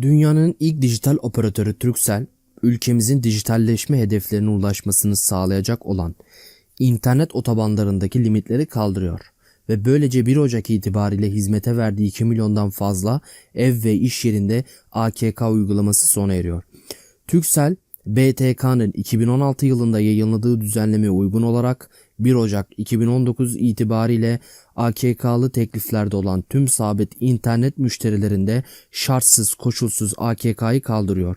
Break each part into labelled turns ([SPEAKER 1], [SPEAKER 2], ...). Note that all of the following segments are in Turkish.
[SPEAKER 1] Dünyanın ilk dijital operatörü Turkcell, ülkemizin dijitalleşme hedeflerine ulaşmasını sağlayacak olan internet otobanlarındaki limitleri kaldırıyor ve böylece 1 Ocak itibariyle hizmete verdiği 2 milyondan fazla ev ve iş yerinde AKK uygulaması sona eriyor. Turkcell, BTK'nın 2016 yılında yayınladığı düzenlemeye uygun olarak 1 Ocak 2019 itibariyle AKK'lı tekliflerde olan tüm sabit internet müşterilerinde şartsız koşulsuz AKK'yı kaldırıyor.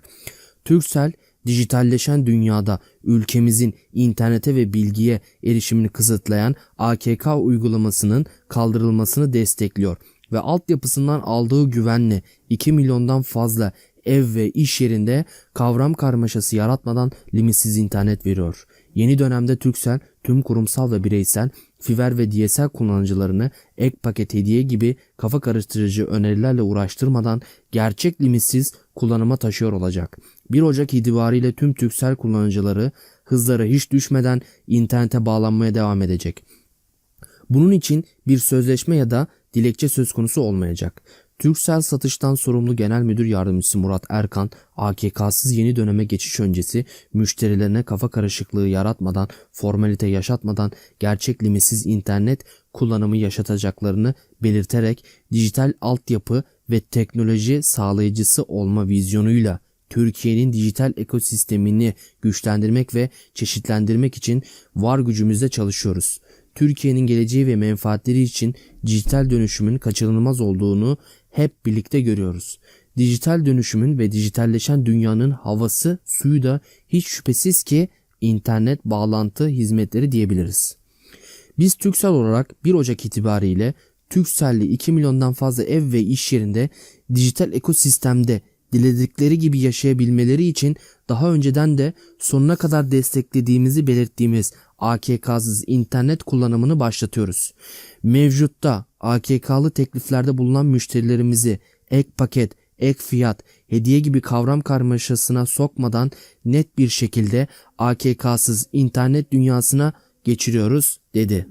[SPEAKER 1] Turkcell dijitalleşen dünyada ülkemizin internete ve bilgiye erişimini kısıtlayan AKK uygulamasının kaldırılmasını destekliyor ve altyapısından aldığı güvenle 2 milyondan fazla ev ve iş yerinde kavram karmaşası yaratmadan limitsiz internet veriyor. Yeni dönemde Turkcell tüm kurumsal ve bireysel fiber ve DSL kullanıcılarını ek paket hediye gibi kafa karıştırıcı önerilerle uğraştırmadan gerçek limitsiz kullanıma taşıyor olacak. 1 Ocak itibariyle tüm Turkcell kullanıcıları hızları hiç düşmeden internete bağlanmaya devam edecek. Bunun için bir sözleşme ya da dilekçe söz konusu olmayacak. Turkcell satıştan sorumlu genel müdür yardımcısı Murat Erkan, AKK'sız yeni döneme geçiş öncesi müşterilerine kafa karışıklığı yaratmadan, formalite yaşatmadan gerçek limitsiz internet kullanımı yaşatacaklarını belirterek dijital altyapı ve teknoloji sağlayıcısı olma vizyonuyla Türkiye'nin dijital ekosistemini güçlendirmek ve çeşitlendirmek için var gücümüzle çalışıyoruz. Türkiye'nin geleceği ve menfaatleri için dijital dönüşümün kaçınılmaz olduğunu hep birlikte görüyoruz. Dijital dönüşümün ve dijitalleşen dünyanın havası, suyu da hiç şüphesiz ki internet bağlantı hizmetleri diyebiliriz. Biz Türksel olarak 1 Ocak itibariyle Türkcell'li 2 milyondan fazla ev ve iş yerinde dijital ekosistemde diledikleri gibi yaşayabilmeleri için daha önceden de sonuna kadar desteklediğimizi belirttiğimiz AKK'sız internet kullanımını başlatıyoruz. Mevcutta AKK'lı tekliflerde bulunan müşterilerimizi ek paket, ek fiyat, hediye gibi kavram karmaşasına sokmadan net bir şekilde AKK'sız internet dünyasına geçiriyoruz dedi.